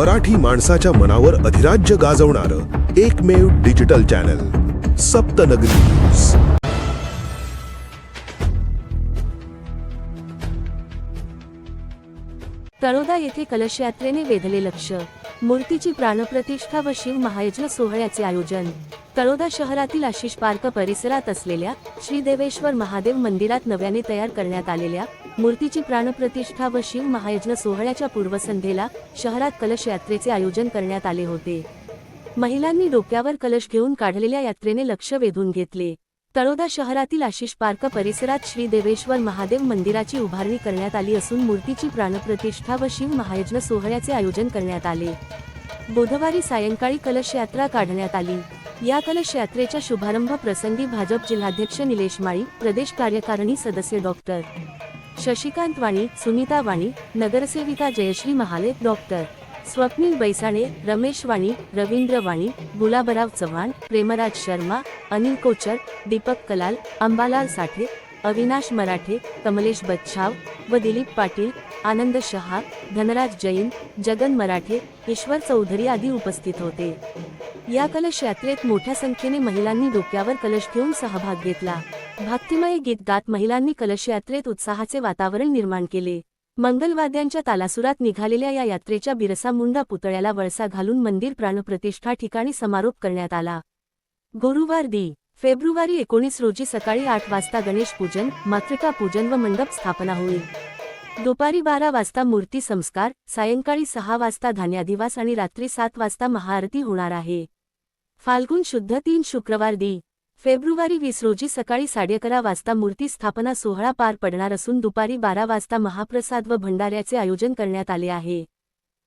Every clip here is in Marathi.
मराठी माणसाच्या मनावर अधिराज्य गाजवणारं एकमेव digital channel Saptanagari news. Taloda येथे कलश यात्रेने वेधले लक्ष. मूर्तीची प्राणप्रतिष्ठा व शिव महायज्ञ सोहळ्याचे आयोजन. तळोदा शहरातील आशिष पार्क परिसरात असलेल्या श्री देवेश्वर महादेव मंदिरात नव्याने तयार करण्यात आलेल्या मूर्तीची प्राणप्रतिष्ठा व शिव महायज्ञ सोहळ्याच्या पूर्वसंध्येला शहरात कलश यात्रेचे आयोजन करण्यात आले होते. महिलांनी डोक्यावर कलश घेऊन काढलेल्या यात्रेने लक्ष वेधून घेतले. तळोदा शहरातील आशिष पार्क परिसरात श्री देवेश्वर महादेव मंदिराची उभारणी करण्यात आली असून मूर्तीची प्राणप्रतिष्ठा व शिव महायज्ञ सोहळ्याचे आयोजन करण्यात आले. बुधवारी सायंकाळी कलश यात्रा काढण्यात आली. या कलश यात्रेच्या शुभारंभ प्रसंगी भाजप जिल्हाध्यक्ष निलेश माळी प्रदेश कार्यकारिणी सदस्य डॉक्टर शशिकांत वाणी सुनीता वाणी नगरसेविका जयश्री महाले डॉक्टर. स्वप्नील बैसाणे रमेश वाणी रवींद्र वाणी गुलाबराव चव्हाण प्रेमराज शर्मा अनिल कोचर दीपक कलाल अंबालाल साठे अविनाश मराठे कमलेश बच्छाव व दिलीप पाटील आनंद शहा धनराज जैन जगन मराठे ईश्वर चौधरी आदी उपस्थित होते. या कलश यात्रेत मोठ्या संख्येने महिलांनी डोक्यावर कलश घेऊन सहभाग घेतला. भक्तिमय गीत गात महिलांनी कलश यात्रेत उत्साहाचे वातावरण निर्माण केले. मंगलवाद्यांच्या तालासुरात निघालेल्या या यात्रेच्या बिरसा मुंडा पुतळ्याला वळसा घालून मंदिर प्राणप्रतिष्ठा ठिकाणी समारोप करण्यात आला. गुरुवार दि फेब्रुवारी एकोणीस रोजी सकाळी आठ वाजता गणेश पूजन मातृका पूजन व मंडप स्थापना होईल. दुपारी बारा वाजता मूर्ती संस्कार सायंकाळी सहा वाजता धान्याधिवास आणि रात्री सात वाजता महाआरती होणार आहे. फाल्गुन शुद्ध तीन शुक्रवार दी फेब्रुवारी वीस रोजी सकाळी साडेअकरा वाजता मूर्ती स्थापना सोहळा पार पडणार असून दुपारी बारा वाजता महाप्रसाद व भंडाऱ्याचे आयोजन करण्यात आले आहे.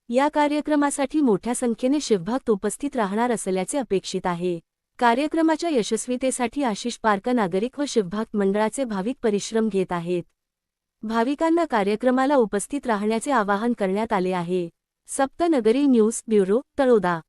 या कार्यक्रमासाठी मोठ्या संख्येने शिवभक्त उपस्थित राहणार असल्याचे अपेक्षित आहे. कार्यक्रमाच्या यशस्वीतेसाठी आशिष पार्क नागरिक व शिवभक्त मंडळाचे भाविक परिश्रम घेत आहेत. भाविकांना कार्यक्रमाला उपस्थित राहण्याचे आवाहन करण्यात आले आहे. Saptanagari news bureau Taloda.